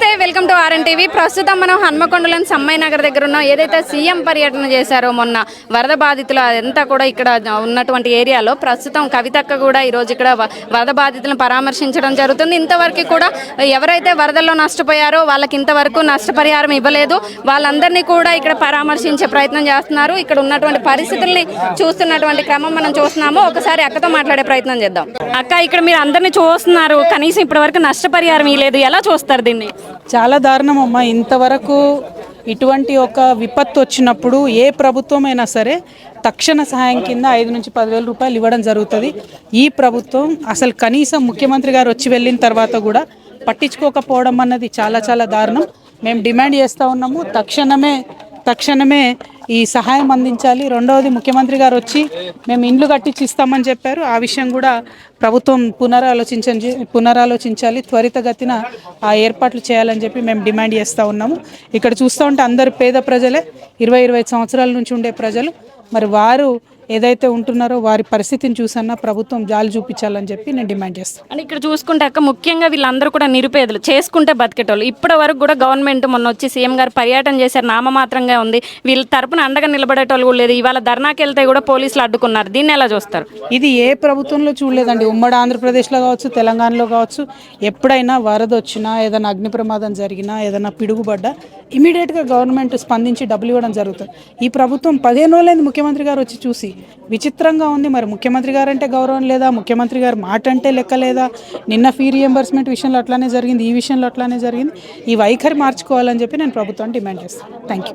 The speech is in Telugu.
Welcome to RN TV. ప్రస్తుతం మనం హన్మకొండలోని సమ్మయ్య నగర్ దగ్గర ఉన్నాం. ఏదైతే సీఎం పర్యటన చేశారో మొన్న వరద బాధితులు అదంతా కూడా ఇక్కడ ఉన్నటువంటి ఏరియాలో ప్రస్తుతం కవితక్క కూడా ఈరోజు ఇక్కడ వ- వరద బాధితులను పరామర్శించడం జరుగుతుంది. ఇంతవరకు కూడా ఎవరైతే వరదల్లో నష్టపోయారో వాళ్ళకి ఇంతవరకు నష్టపరిహారం ఇవ్వలేదు. వాళ్ళందరినీ కూడా ఇక్కడ పరామర్శించే ప్రయత్నం చేస్తున్నారు. ఇక్కడ ఉన్నటువంటి పరిస్థితుల్ని చూస్తున్నటువంటి క్రమం మనం చూస్తున్నాము. ఒకసారి అక్కతో మాట్లాడే ప్రయత్నం చేద్దాం. అక్క ఇక్కడ మీరు అందరినీ చూస్తున్నారు. కనీసం ఇప్పటివరకు నష్టపరిహారం ఇవ్వలేదు. ఎలా చూస్తారు దీన్ని? చాలా దారుణం అమ్మా ఇంతవరకు ఇటువంటి ఒక విపత్తు వచ్చినప్పుడు ఏ ప్రభుత్వమైనా సరే తక్షణ సహాయం కింద ఐదు నుంచి పదివేల రూపాయలు ఇవ్వడం జరుగుతుంది. ఈ ప్రభుత్వం అసలు కనీసం ముఖ్యమంత్రి గారు వచ్చి వెళ్ళిన తర్వాత కూడా పట్టించుకోకపోవడం అన్నది చాలా చాలా దారుణం. మేము డిమాండ్ చేస్తూ ఉన్నాము తక్షణమే తక్షణమే ఈ సహాయం అందించాలి. రెండవది ముఖ్యమంత్రి గారు వచ్చి మేము ఇండ్లు కట్టించి ఇస్తామని చెప్పారు. ఆ విషయం కూడా ప్రభుత్వం పునరాలోచించి పునరాలోచించాలి. త్వరితగతిన ఆ ఏర్పాట్లు చేయాలని చెప్పి మేము డిమాండ్ చేస్తూ ఉన్నాము. ఇక్కడ చూస్తూ ఉంటే అందరు పేద ప్రజలే. ఇరవై ఇరవై సంవత్సరాల నుంచి ఉండే ప్రజలు. మరి వారు ఏదైతే ఉంటున్నారో వారి పరిస్థితిని చూసన్నా ప్రభుత్వం జాలి చూపించాలని చెప్పి నేను డిమాండ్ చేస్తాను. అని ఇక్కడ చూసుకుంటే అక్క ముఖ్యంగా వీళ్ళందరూ కూడా నిరుపేదలు చేసుకుంటే బతికేటోళ్ళు. ఇప్పటి వరకు కూడా గవర్నమెంట్ మొన్న వచ్చి సీఎం గారు పర్యటన చేశారు నామమాత్రంగా ఉంది. వీళ్ళ తరపున అండగా నిలబడేటోళ్ళు కూడా లేదు. ఇవాళ ధర్నాకి వెళ్తే కూడా పోలీసులు అడ్డుకున్నారు. దీన్ని ఎలా చూస్తారు? ఇది ఏ ప్రభుత్వంలో చూడలేదండి. ఉమ్మడి ఆంధ్రప్రదేశ్లో కావచ్చు తెలంగాణలో కావచ్చు ఎప్పుడైనా వరద వచ్చినా ఏదైనా అగ్ని ప్రమాదం జరిగినా ఏదైనా పిడుగుపడ్డా ఇమీడియట్గా గవర్నమెంట్ స్పందించి డబ్బులు ఇవ్వడం జరుగుతుంది. ఈ ప్రభుత్వం పదిహేను రోజులైంది ముఖ్యమంత్రి గారు వచ్చి చూసి విచిత్రంగా ఉంది. మరి ముఖ్యమంత్రి గారు అంటే గౌరవం లేదా? ముఖ్యమంత్రి గారు మాట అంటే లెక్క లేదా? నిన్న ఫీ రియంబర్స్మెంట్ విషయంలో అట్లానే జరిగింది. ఈ విషయంలో అట్లానే జరిగింది. ఈ వైఖరి మార్చుకోవాలని చెప్పి నేను ప్రభుత్వాన్ని డిమాండ్ చేస్తాను. Thank you